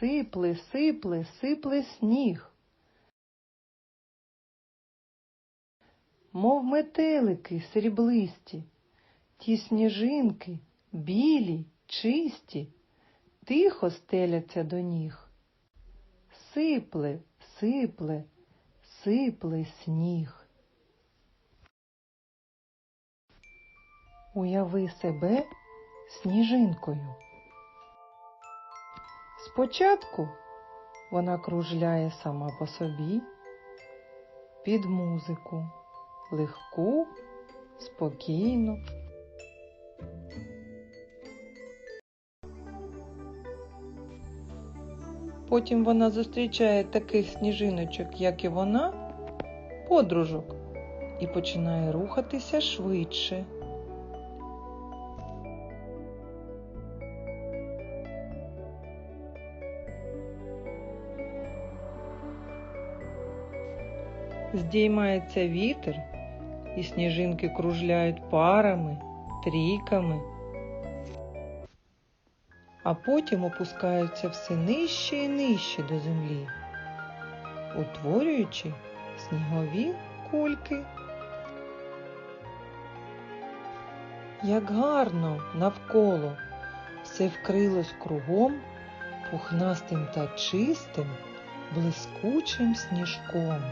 Сипле, сипле, сипле сніг. Мов метелики сріблисті, ті сніжинки білі, чисті, тихо стеляться до ніг. Сипле, сипле, сипле сніг. Уяви себе сніжинкою. Спочатку вона кружляє сама по собі під музику, легку, спокійну. Потім вона зустрічає таких сніжиночок, як і вона, подружок, і починає рухатися швидше. Здіймається вітер, і сніжинки кружляють парами, трійками, а потім опускаються все нижче і нижче до землі, утворюючи снігові кульки. Як гарно навколо все вкрилось кругом пухнастим та чистим, блискучим сніжком.